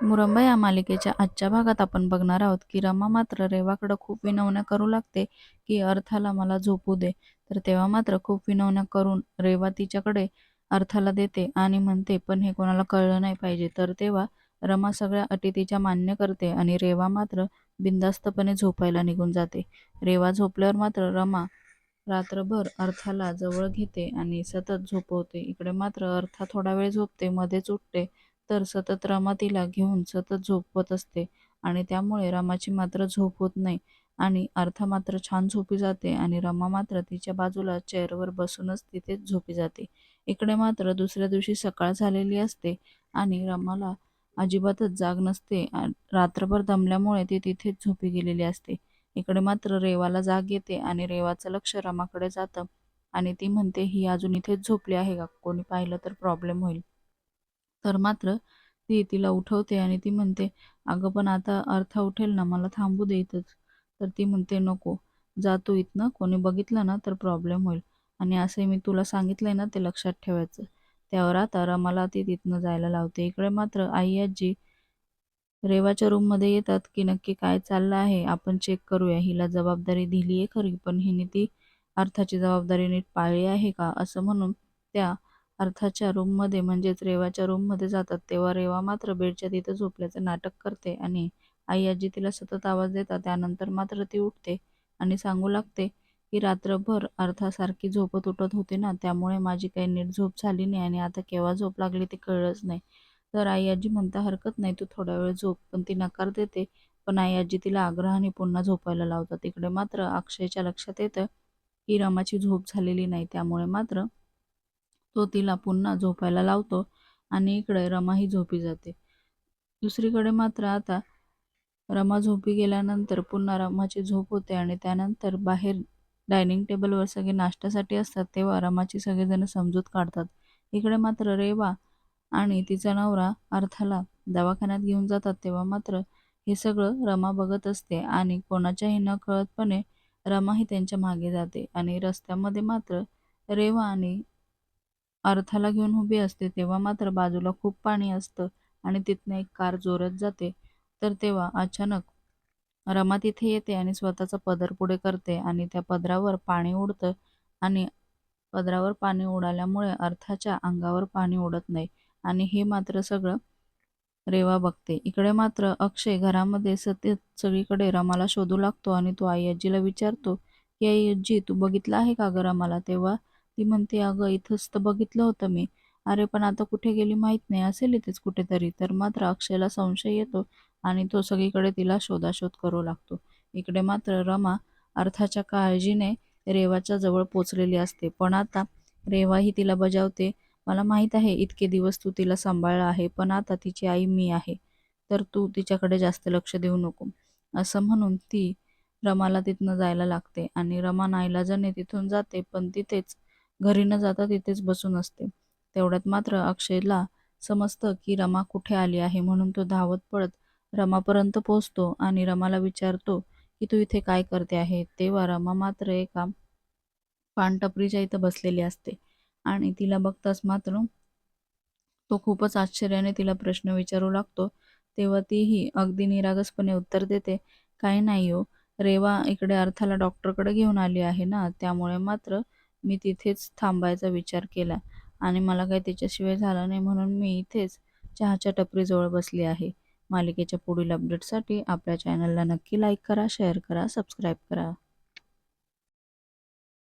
मुरंबा या मालिकेच्या आजच्या भागात आपण बघणार आहोत की रमा मात्र रेवाकडं खूप विनवण्या करू लागते की अर्थाला मला झोपू दे. तर तेव्हा मात्र खूप विनवण्या करून रेवा तिच्याकडे अर्थाला देते आणि म्हणते पण हे कोणाला कळलं नाही पाहिजे. तर तेव्हा रमा सगळ्या अटी तिच्या मान्य करते आणि रेवा मात्र बिनधास्तपणे झोपायला निघून जाते. रेवा झोपल्यावर मात्र रमा रात्रभर अर्थाला जवळ घेते आणि सतत झोपवते. इकडे मात्र अर्था थोडा वेळ झोपते मध्येच उठते तर सतत रमा तिला घेऊन सतत झोपवत असते आणि त्यामुळे रमाची मात्र झोप होत नाही आणि अर्था मात्र छान झोपी जाते आणि रमा मात्र तिच्या बाजूला चेअरवर बसूनच तिथेच झोपी जाते. इकडे मात्र दुसऱ्या दिवशी सकाळ झालेली असते आणि रमाला अजिबातच जाग नसते. रात्रभर दमल्यामुळे ती तिथेच झोपी गेलेली असते. इकडे मात्र रेवाला जाग येते आणि रेवाचं लक्ष रमाकडे जातं आणि ती म्हणते ही अजून इथेच झोपली आहे का? कोणी पाहिलं तर प्रॉब्लेम होईल. तर मात्र ती तिला उठवते आणि ती म्हणते अगं पण आता अर्था उठेल ना मला थांबू दे इथंच. तर ती म्हणते नको जा तू इथनं कोणी बघितलं ना तर प्रॉब्लेम होईल. आणि असे मी तुला सांगितलंय ना ते लक्षात ठेवायचं. त्यावर आता रमाला ती तिथनं जायला लावते. इकडे मात्र आई आजी रेवाच्या रूममध्ये येतात की नक्की काय चाललं आहे आपण चेक करूया. हिला जबाबदारी दिली आहे खरी पण हिने ती अर्थाची जबाबदारी नीट पाळली आहे का असं म्हणून त्या अर्थाच्या रूममध्ये म्हणजेच रेवाच्या रूममध्ये जातात तेव्हा रेवा मात्र बेडच्या तिथं झोपल्याचं नाटक करते आणि आई आजी तिला सतत आवाज देतात. त्यानंतर मात्र ती उठते आणि सांगू लागते की रात्रभर अर्थासारखी झोपत उठत होते ना त्यामुळे माझी काही नीट झोप झाली नाही आणि आता केव्हा झोप लागली ते कळलंच नाही. तर आई आजी म्हणता हरकत नाही तू थोडा वेळ झोप पण ती नकार देते. पण आई आजी तिला आग्रहाने पुन्हा झोपायला लावतात. इकडे मात्र अक्षयच्या लक्षात येतं की रमाची झोप झालेली नाही त्यामुळे मात्र तो तिला पुन्हा झोपायला लावतो आणि इकडे रमाही झोपी जाते. दुसरीकडे मात्र आता रमा झोपी गेल्यानंतर पुन्हा रमाची झोप होते आणि त्यानंतर बाहेर डायनिंग टेबलवर सगळे नाश्त्यासाठी असतात तेव्हा रमाची सगळेजण समजूत काढतात. इकडे मात्र रेवा आणि तिचा नवरा अर्थाला दवाखान्यात घेऊन जातात तेव्हा मात्र हे सगळं रमा बघत असते आणि कोणाच्याही न कळतपणे रमाही त्यांच्या मागे जाते आणि रस्त्यामध्ये मात्र रेवा आणि अर्थाला घेऊन उभी असते तेव्हा मात्र बाजूला खूप पाणी असतं आणि तिथनं एक कार जोरात जाते. तर तेव्हा अचानक रमा तिथे येते आणि स्वतःचा पदर पुढे करते आणि त्या पदरावर पाणी उडतं आणि पदरावर पाणी उडाल्यामुळे अर्थाच्या अंगावर पाणी उडत नाही आणि हे मात्र सगळं रेवा बघते. इकडे मात्र अक्षय घरामध्ये सतत सगळीकडे रमाला शोधू लागतो आणि तो आई आजीला विचारतो की आई आजी तू बघितलं आहे का गं रमाला? तेव्हा ती म्हणते अगं इथंच तर बघितलं होतं मी. अरे पण आता कुठे गेली माहीत नाही. असेल इथेच कुठेतरी. तर मात्र अक्षयला संशय येतो आणि तो सगळीकडे तिला शोधाशोध करू लागतो. इकडे मात्र रमा अर्थाच्या काळजीने रेवाच्या जवळ पोचलेली असते. पण आता रेवाही तिला बजावते. मला माहीत आहे इतके दिवस तू तिला सांभाळला आहे पण आता तिची आई मी आहे. तर तू तिच्याकडे जास्त लक्ष देऊ नको. असं म्हणून ती रमाला तिथनं जायला लागते आणि रमा नाईलाजाने तिथून जाते पण तिथेच घरी न जाता तिथेच बसून असते. तेवढ्यात मात्र अक्षयला समजतं की रमा कुठे आली आहे म्हणून तो धावत पळत रमापर्यंत पोहोचतो आणि रमाला विचारतो की तू इथे काय करते आहे? तेव्हा रमा मात्र एका पानटपरीच्या इथं बसलेली असते आणि तिला बघताच मात्र तो खूपच आश्चर्याने तिला प्रश्न विचारू लागतो. तेव्हा तीही अगदी निरागसपणे उत्तर देते काही नाही हो रेवा इकडे अर्थाला डॉक्टरकडे घेऊन आली आहे ना त्यामुळे मात्र मी तिथेच थांबायचा विचार केला आणि मला काही त्याच्याशिवाय झालं नाही म्हणून मी इथेच चहाच्या टपरीजवळ बसली आहे. मालिकेच्या पुढील अपडेटसाठी आपल्या चॅनलला नक्की लाईक करा शेअर करा सबस्क्राईब करा.